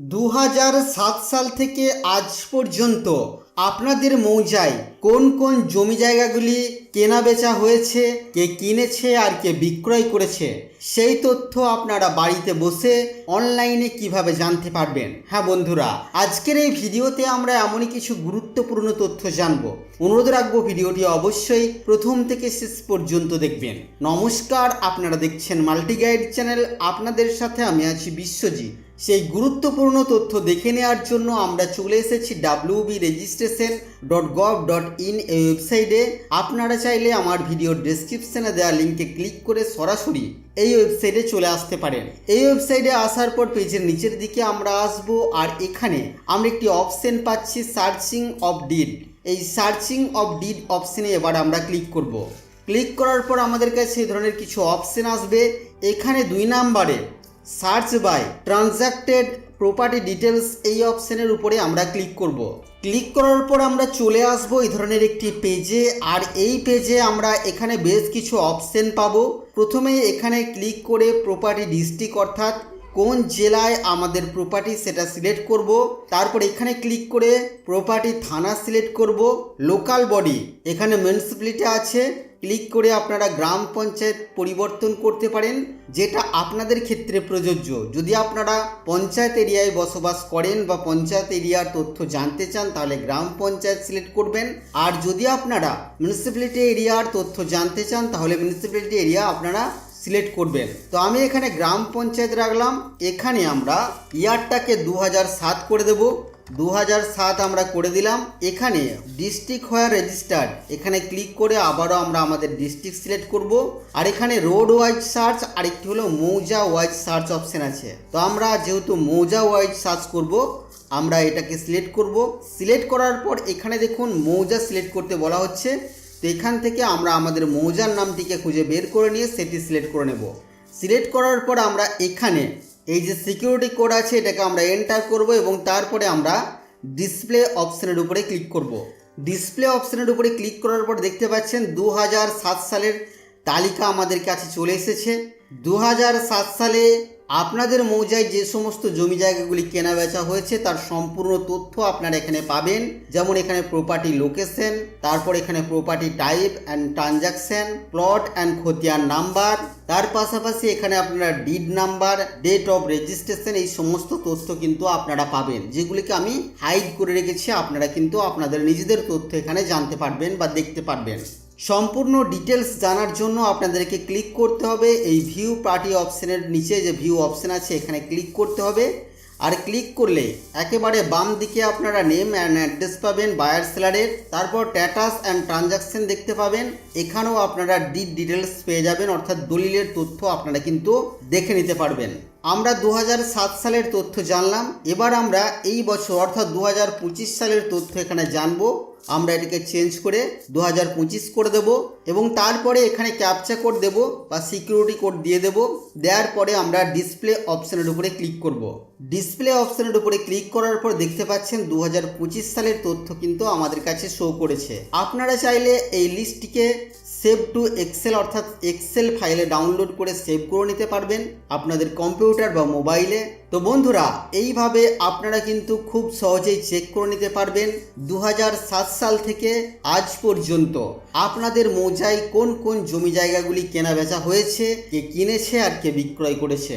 দু সাত সাল থেকে আজ পর্যন্ত আপনাদের মৌজায় কোন কোন জমি জায়গাগুলি কেনা বেচা হয়েছে, কে কিনেছে আর কে বিক্রয় করেছে? সেই তথ্য আপনারা বাড়িতে বসে অনলাইনে কীভাবে জানতে পারবেন? হ্যাঁ বন্ধুরা, আজকের এই ভিডিওতে আমরা এমনই কিছু গুরুত্বপূর্ণ তথ্য জানব। অনুরোধ রাখব ভিডিওটি অবশ্যই প্রথম থেকে শেষ পর্যন্ত দেখবেন। নমস্কার, আপনারা দেখছেন মাল্টি গাইড চ্যানেল। আপনাদের সাথে আমি আছি বিশ্বজিৎ। সেই গুরুত্বপূর্ণ তথ্য দেখে নেওয়ার জন্য আমরা চলে এসেছি W B registration dot gov dot in এই ওয়েবসাইটে আপনারা চাইলে আমার ভিডিওর ডেসক্রিপশনে দেওয়া লিঙ্কে ক্লিক করে সরাসরি এই ওয়েবসাইটে চলে আসতে পারেন। এই ওয়েবসাইটে আসার পর পেজের নিচের দিকে আমরা আসব আর এখানে আমরা একটি অপশন পাচ্ছি সার্চিং অফ ডিড এই সার্চিং অফ ডিড অপশনে এবার আমরা ক্লিক করব। ক্লিক করার পর আমাদের কাছে এই ধরনের কিছু অপশন আসবে। এখানে দুই নাম্বারে search by transacted property details এই অপশনের উপরে আমরা ক্লিক করব। ক্লিক করার পর আমরা চলে আসব এই ধরনের একটি পেজে আর এই পেজে আমরা এখানে বেশ কিছু অপশন পাবো। প্রথমে এখানে ক্লিক করে প্রপার্টি ডিস্ট্রিক্ট অর্থাৎ কোন জেলায় আমাদের প্রপার্টি সেটা সিলেক্ট করব। তারপর এখানে ক্লিক করে প্রপার্টি থানা সিলেক্ট করব। লোকাল বডি এখানে মিউনিসিপ্যালিটি আছে। ক্লিক করে আপনারা গ্রাম পঞ্চায়েত পরিবর্তন করতে পারেন, যেটা আপনাদের ক্ষেত্রে প্রযোজ্য। যদি আপনারা পঞ্চায়েত এরিয়ায় বসবাস করেন বা পঞ্চায়েত এরিয়ার তথ্য জানতে চান, তাহলে গ্রাম পঞ্চায়েত সিলেক্ট করবেন। আর যদি আপনারা মিউনিসিপ্যালিটি এরিয়ার তথ্য জানতে চান, তাহলে মিউনিসিপ্যালিটি এরিয়া আপনারা সিলেক্ট করবেন। তো আমি এখানে গ্রাম পঞ্চায়েত রাখলাম। এখানে আমরা ইয়ারটাকে দু করে দেব। দু আমরা করে দিলাম। এখানে ডিস্ট্রিক্ট হওয়ার রেজিস্টার্ড এখানে ক্লিক করে আবারও আমরা আমাদের ডিস্ট্রিক্ট সিলেক্ট করব। আর এখানে রোড ওয়াইজ সার্চ আরেকটি হলো মৌজা ওয়াইজ সার্চ অপশন আছে। তো আমরা যেহেতু মৌজা ওয়াইজ সার্চ করব, আমরা এটাকে সিলেক্ট করব। সিলেক্ট করার পর এখানে দেখুন মৌজা সিলেক্ট করতে বলা হচ্ছে। তো এখান থেকে আমরা আমাদের মৌজার নামটিকে খুঁজে বের করে নিয়ে সেটি সিলেক্ট করে নেব। সিলেক্ট করার পর আমরা এখানে এই যে সিকিউরিটি কোড আছে, এটাকে আমরা এন্টার করব এবং তারপরে আমরা ডিসপ্লে অপশানের উপরে ক্লিক করব। ডিসপ্লে অপশনের উপরে ক্লিক করার পর দেখতে পাচ্ছেন দু সালের তালিকা আমাদের কাছে চলে এসেছে। দু সালে আপনাদের মৌজায় যে সমস্ত জমি জায়গাগুলি কেনা বেচা হয়েছে, তার সম্পূর্ণ তথ্য আপনারা এখানে পাবেন। যেমন এখানে প্রপার্টি লোকেশন তারপর এখানে property type and transaction plot and খতিয়ান নাম্বার তার পাশাপাশি এখানে আপনারা deed number date of registration এই সমস্ত তথ্য কিন্তু আপনারা পাবেন। যেগুলিকে আমি হাইড করে রেখেছি, আপনারা কিন্তু আপনাদের নিজেদের তথ্য এখানে জানতে পারবেন বা দেখতে পারবেন। সম্পূর্ণ ডিটেলস জানার জন্য আপনাদেরকে ক্লিক করতে হবে। এই ভিউ পার্টি অপশানের নিচে যে ভিউ অপশান আছে, এখানে ক্লিক করতে হবে। আর ক্লিক করলে একেবারে বাম দিকে আপনারা নেম অ্যান্ড অ্যাড্রেস পাবেন বায়ার সেলারের তারপর ট্যাটাস অ্যান্ড ট্রানজাকশন দেখতে পাবেন। এখানেও আপনারা ডিট ডিটেলস পেয়ে যাবেন, অর্থাৎ দলিলের তথ্য আপনারা কিন্তু দেখে নিতে পারবেন। আমরা দু সালের তথ্য জানলাম। এবার আমরা এই বছর, অর্থাৎ দু হাজার পঁচিশ সালের তথ্য এখানে জানব। আমরা এটাকে চেঞ্জ করে দু হাজার পঁচিশ করে দেব এবং তারপরে এখানে ক্যাপচা কোড দেব বা সিকিউরিটি কোড দিয়ে দেব। দেওয়ার পরে আমরা ডিসপ্লে অপশানের উপরে ক্লিক করব। ডিসপ্লে অপশানের উপরে ক্লিক করার পর দেখতে পাচ্ছেন দু হাজার পঁচিশ সালের তথ্য কিন্তু আমাদের কাছে শো করেছে। আপনারা চাইলে এই লিস্টটিকে সেভ টু এক্সেল অর্থাৎ এক্সেল ফাইলে ডাউনলোড করে সেভ করে নিতে পারবেন। আপনাদের কম্পিউটার বা মোবাইলে। তো বন্ধুরা, এইভাবে আপনারা কিন্তু খুব সহজেই চেক করে নিতে পারবেন দু হাজার সাত সাল থেকে আজ পর্যন্ত। আপনাদের মোজায় কোন কোন জমি জায়গাগুলি কেনা বেচা হয়েছে, কে কিনেছে আর কে বিক্রয় করেছে?